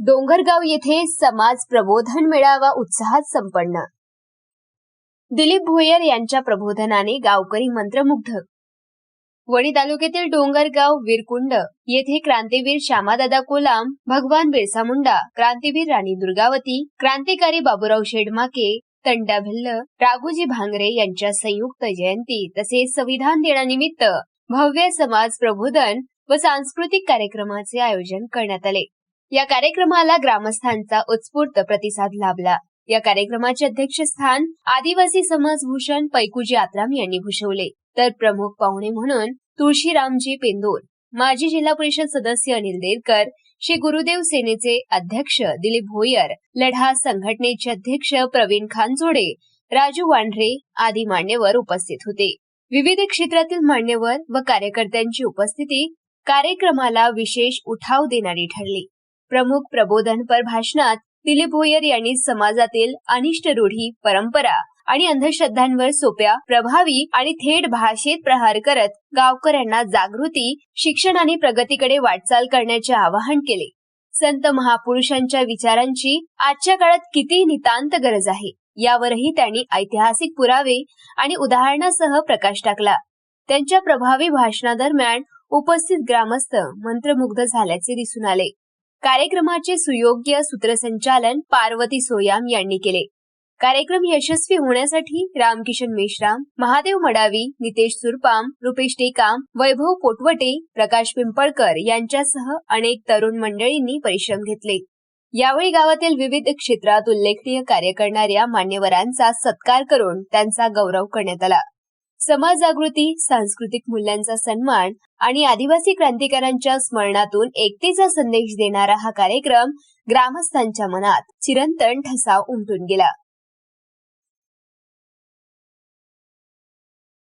डोंगरगाव येथे समाज प्रबोधन मेळावा उत्साहात संपन्न. दिलीप भोयर यांच्या प्रबोधनाने गावकरी मंत्रमुग्ध. वणी तालुक्यातील डोंगरगाव वीरकुंड येथे क्रांतीवीर श्यामादादा कोलाम भगवान बिरसा मुंडा क्रांतीवीर राणी दुर्गावती क्रांतिकारी बाबूराव शेडमाके तंडा भिल्ल राघोजी भांगरे यांच्या संयुक्त जयंती तसेच संविधान दिनानिमित्त भव्य समाज प्रबोधन व सांस्कृतिक कार्यक्रमाचे आयोजन करण्यात आले. या कार्यक्रमाला ग्रामस्थांचा उत्स्फूर्त प्रतिसाद लाभला. या कार्यक्रमाचे अध्यक्षस्थान आदिवासी समाज भूषण पैकुजी आत्राम यांनी भूषवले. तर प्रमुख पाहुणे म्हणून तुळशीरामजी पेंदोर माजी जिल्हा परिषद सदस्य अनिल देरकर श्री गुरुदेव सेनेचे अध्यक्ष दिलीप भोयर लढा संघटनेचे अध्यक्ष प्रवीण खानजोडे राजू वांढरे आदी मान्यवर उपस्थित होते. विविध क्षेत्रातील मान्यवर व कार्यकर्त्यांची उपस्थिती कार्यक्रमाला विशेष उठाव देणारी ठरली. प्रमुख प्रबोधनपर भाषणात दिलीप भोयर यांनी समाजातील अनिष्ट रूढी परंपरा आणि अंधश्रद्धांवर सोप्या प्रभावी आणि थेट भाषेत प्रहार करत गावकऱ्यांना जागृती शिक्षण आणि प्रगतीकडे वाटचाल करण्याचे आवाहन केले. संत महापुरुषांच्या विचारांची आजच्या काळात किती नितांत गरज आहे यावरही त्यांनी ऐतिहासिक पुरावे आणि उदाहरणासह प्रकाश टाकला. त्यांच्या प्रभावी भाषणादरम्यान उपस्थित ग्रामस्थ मंत्रमुग्ध झाल्याचे दिसून आले. कार्यक्रमाचे सुयोग्य सूत्रसंचालन पार्वती सोयाम यांनी केले. कार्यक्रम यशस्वी होण्यासाठी रामकिशन मेश्राम महादेव मडावी नितेश सुरपाम रुपेश टेकाम वैभव पोटवटे प्रकाश पिंपळकर यांच्यासह अनेक तरुण मंडळींनी परिश्रम घेतले. यावेळी गावातील विविध क्षेत्रात उल्लेखनीय कार्य करणाऱ्या मान्यवरांचा सत्कार करून त्यांचा गौरव करण्यात आला. समाज जागृती सांस्कृतिक मूल्यांचा सन्मान आणि आदिवासी क्रांतिकारांच्या स्मरणातून एकतेचा संदेश देणारा हा कार्यक्रम ग्रामस्थांच्या मनात चिरंतन ठसा उमटून गेला.